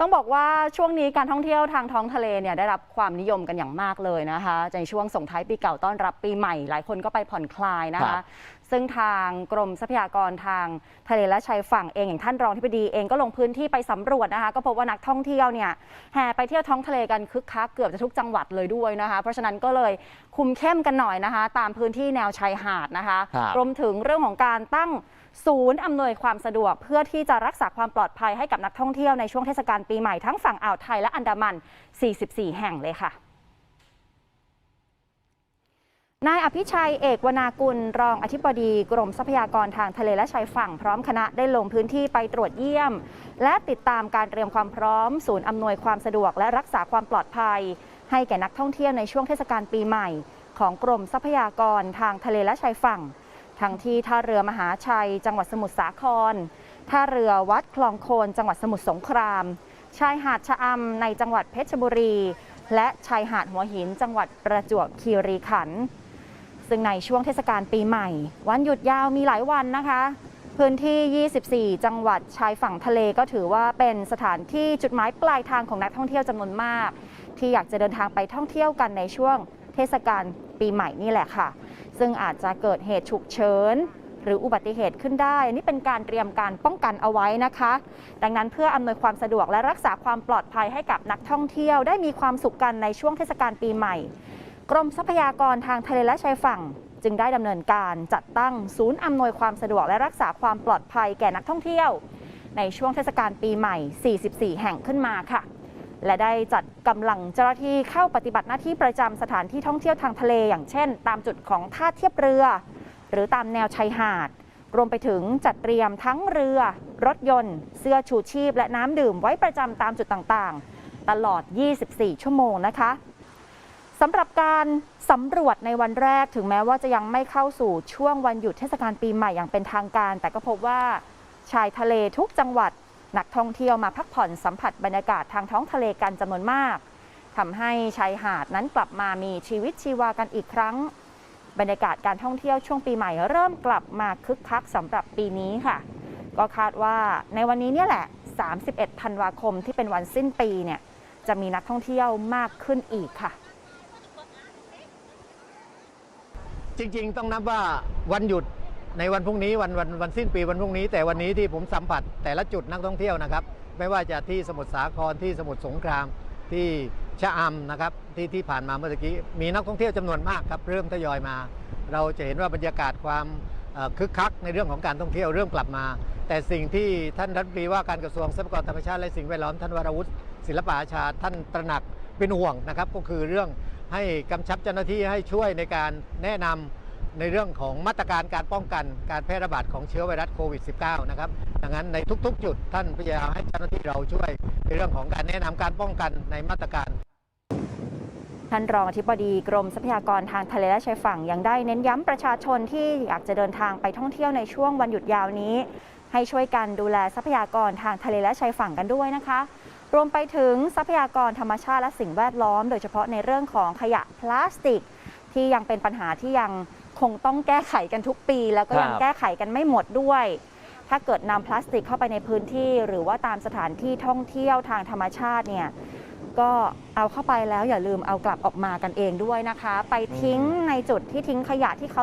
ต้องบอกว่าช่วงนี้การท่องเที่ยวทางท้องทะเลเนี่ยได้รับความนิยมกันอย่างมากเลยนะคะ ในช่วงส่งท้ายปีเก่าต้อนรับปีใหม่ หลายคนก็ไปผ่อนคลายนะครัคะ บซึ่งทางกรมทรัพยากรทางทะเลและชายฝั่งเองอย่างท่านรองที่ปดีเองก็ลงพื้นที่ไปสำรวจนะคะ ก็พบว่านักท่องเที่ยวเนี่ยแห่ไปเที่ยวท้องทะเลกันคึกคักเกือบจะทุกจังหวัดเลยด้วยนะคะ เพราะฉะนั้นก็เลยคุมเข้มกันหน่อยนะคะ ตามพื้นที่แนวชายหาดนะคะครับรวมถึงเรื่องของการตั้งศูนย์อำนวยความสะดวกเพื่อที่จะรักษาความปลอดภัยให้กับนักท่องเที่ยวในช่วงเทศกาลปีใหม่ทั้งฝั่งอ่าวไทยและอันดามัน 44 แห่งเลยค่ะ นายอภิชัยเอกวนากุล รองอธิบดีกรมทรัพยากรทางทะเลและชายฝั่งพร้อมคณะได้ลงพื้นที่ไปตรวจเยี่ยม และติดตามการเตรียมความพร้อม ศูนย์อำนวยความสะดวกและรักษาความปลอดภัย ให้แก่นักท่องเที่ยวในช่วงเทศกาลปีใหม่ ของกรมทรัพยากรทางทะเลและชายฝั่ง ทั้งที่ท่าเรือมหาชัย จังหวัดสมุทรสาคร ท่าเรือวัดคลองโคน จังหวัดสมุทรสงคราม ชายหาดชะอำในจังหวัดเพชรบุรี และชายหาดหัวหิน จังหวัดประจวบคีรีขันธ์ ซึ่งในช่วงเทศกาลปีใหม่ วันหยุดยาวมีหลายวันนะคะ พื้นที่ 24 จังหวัดชายฝั่งทะเลก็ถือว่าเป็นสถานที่จุดหมายปลายทางของนักท่องเที่ยวจำนวนมาก ที่อยากจะเดินทางไปท่องเที่ยวกันในช่วงเทศกาลปีใหม่นี่แหละค่ะ ซึ่งอาจจะเกิดเหตุฉุกเฉินหรืออุบัติเหตุขึ้นได้ นี่เป็นการเตรียมการป้องกันเอาไว้นะคะ ดังนั้นเพื่ออำนวยความสะดวกและรักษาความปลอดภัยให้กับนักท่องเที่ยวได้มีความสุขกันในช่วงเทศกาลปีใหม่ กรมทรัพยากรทางทะเลและชายฝั่ง จึงได้ดำเนินการจัดตั้งศูนย์อำนวยความสะดวกและรักษาความปลอดภัยแก่นักท่องเที่ยว ในช่วงเทศกาลปีใหม่ 44 แห่งขึ้นมาค่ะ และได้จัดกำลังเจ้าหน้าที่เข้าปฏิบัติหน้าที่ประจำสถานที่ท่องเที่ยวทางทะเล อย่างเช่น ตามจุดของท่าเทียบเรือ หรือตามแนวชายหาด รวมไปถึงจัดเตรียมทั้งเรือ รถยนต์ เสื้อชูชีพ และน้ำดื่มไว้ประจำตามจุดต่างๆ ตลอด 24 ชั่วโมงนะคะ สำหรับการสำรวจในวันแรกถึงแม้ว่าจะยังไม่เข้าสู่ช่วงวันหยุดเทศกาลปีใหม่อย่างเป็นทางการ แต่ก็พบว่าชายทะเลทุกจังหวัดนักท่องเที่ยวมาพักผ่อนสัมผัสบรรยากาศทางท้องทะเลกันจำนวนมากทำให้ชายหาดนั้นกลับมามีชีวิตชีวากันอีกครั้ง บรรยากาศการท่องเที่ยวช่วงปีใหม่เริ่มกลับมาคึกคักสำหรับปีนี้ค่ะ ก็คาดว่าในวันนี้เนี่ยแหละ 31 ธันวาคมที่เป็นวันสิ้นปีเนี่ยจะมีนักท่องเที่ยวมากขึ้นอีกค่ะ จริง ๆ ต้องนับว่าวันหยุดในวันพรุ่งนี้วันวันวันสิ้นปีวันพรุ่งนี้ แต่วันนี้ที่ผมสัมผัสแต่ละจุดนักท่องเที่ยวนะครับ ไม่ว่าจะที่สมุทรสาครที่สมุทรสงครามที่ชะอำนะครับที่ที่ผ่านมาเมื่อตะกี้มีนักท่องเที่ยวจำนวนมากครับเริ่มทยอยมา เราจะเห็นว่าบรรยากาศความคึกคักในเรื่องของการท่องเที่ยวเริ่มกลับมา แต่สิ่งที่ท่านรัฐมนตรีว่าการกระทรวงทรัพยากรธรรมชาติและสิ่งแวดล้อมท่านวราวุฒิศิลปะอาชาท่านตระหนักเป็นห่วงนะครับก็คือเรื่อง ให้กำชับเจ้าหน้าที่ให้ช่วยในการแนะนำในเรื่องของมาตรการการป้องกันการแพร่ระบาดของเชื้อไวรัสโควิด -19 นะครับดังนั้นในทุกๆ จุดท่านพยายามให้เจ้าหน้าที่เราช่วยในเรื่องของการแนะนำการป้องกันในมาตรการท่านรองอธิบดีกรมทรัพยากรทางทะเลและชายฝั่งยังได้เน้นย้ำประชาชนที่อยากจะเดินทางไปท่องเที่ยวในช่วงวันหยุดยาวนี้ ให้ช่วยกันดูแลทรัพยากรทางทะเลและชายฝั่งกันด้วยนะคะ รวมไปถึงทรัพยากรธรรมชาติและสิ่งแวดล้อม โดยเฉพาะในเรื่องของขยะพลาสติก ที่ยังเป็นปัญหาที่ยังคงต้องแก้ไขกันทุกปี แล้วก็ยังครับ แก้ไขกันไม่หมดด้วย ถ้าเกิดนำพลาสติกเข้าไปในพื้นที่ หรือว่าตามสถานที่ท่องเที่ยวทางธรรมชาติเนี่ยก็เอาเข้าไปแล้วอย่าลืมเอากลับออกมากันเองด้วยนะคะ ไปทิ้งในจุดที่ทิ้งขยะที่เขา